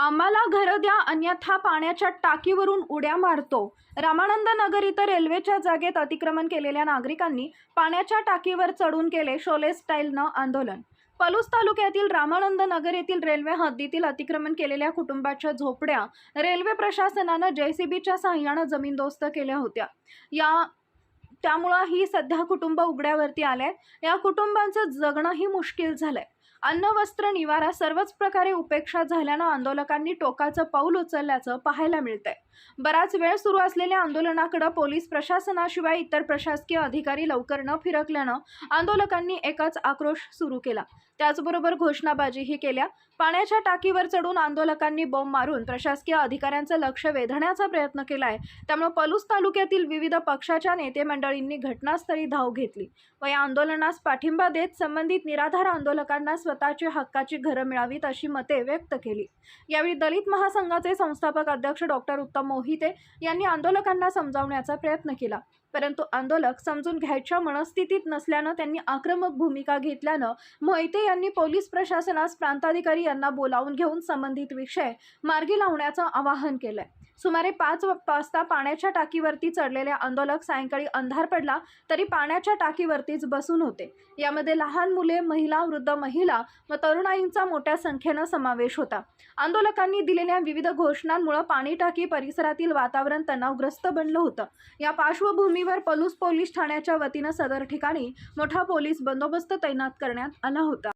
आम्हाला घरं द्या अन्यथा पाण्याच्या टाकीवरून उड्या मारतो. रामानंद नगर इथं रेल्वेच्या जागेत अतिक्रमण केलेल्या नागरिकांनी पाण्याच्या टाकीवर चढून केले शोले स्टाईलनं आंदोलन. पलूस तालुक्यातील रामानंद नगर येथील रेल्वे हद्दीतील अतिक्रमण केलेल्या कुटुंबाच्या झोपड्या रेल्वे प्रशासनानं जेसीबीच्या सहाय्यानं जमीनदोस्त केल्या होत्या. या त्यामुळं ही सध्या कुटुंब उघड्यावरती आले या कुटुंबांचं जगणंही मुश्किल झालंय. अन्न वस्त्र निवारा सर्वच प्रकारे उपेक्षा झाल्यानं आंदोलकांनी टोकाचं पाऊल उचलल्याचं पाहायला मिळतंय. बराच वेळ सुरू असलेल्या आंदोलनाकडे पोलीस प्रशासनाशिवाय इतर प्रशासकीय अधिकारी लवकर न फिरकल्यानं आंदोलकांनी एकच आक्रोश सुरू केला. त्याचबरोबर घोषणाबाजीही केल्या. पाण्याच्या टाकीवर चढून आंदोलकांनी बॉम्ब मारून प्रशासकीय अधिकाऱ्यांचं लक्ष वेधण्याचा प्रयत्न केलाय. त्यामुळे पलूस तालुक्यातील विविध पक्षाच्या नेते मंडळींनी घटनास्थळी धाव घेतली व या आंदोलनास पाठिंबा देत संबंधित निराधार आंदोलकांना स्वतःची हक्काची घरं मिळावीत अशी मते व्यक्त केली. यावेळी दलित महासंघाचे संस्थापक अध्यक्ष डॉक्टर उत्तम मोहिते यांनी आंदोलकांना समजावण्याचा प्रयत्न केला. परंतु आंदोलक समजून घ्यायच्या मनस्थितीत नसल्यानं त्यांनी आक्रमक भूमिका घेतल्यानं मोहिते यांनी पोलीस प्रशासनास प्रांताधिकारी यांना बोलावून घेऊन संबंधित विषय मार्गी लावण्याचं आवाहन केलंय. सुमारे पाच वाजता पाण्याच्या टाकीवरती चढलेले आंदोलक सायंकाळी अंधार पडला तरी पाण्याच्या टाकीवरतीच बसून होते. यामध्ये लहान मुले महिला वृद्ध महिला व तरुणाईंचा मोठ्या संख्येनं समावेश होता. आंदोलकांनी दिलेल्या विविध घोषणांमुळे पाणी टाकी परिसरातील वातावरण तणावग्रस्त बनलं होतं. या पार्श्वभूमीवर पलूस पोलीस ठाण्याच्या वतीनं सदर ठिकाणी मोठा पोलीस बंदोबस्त तैनात करण्यात आला होता.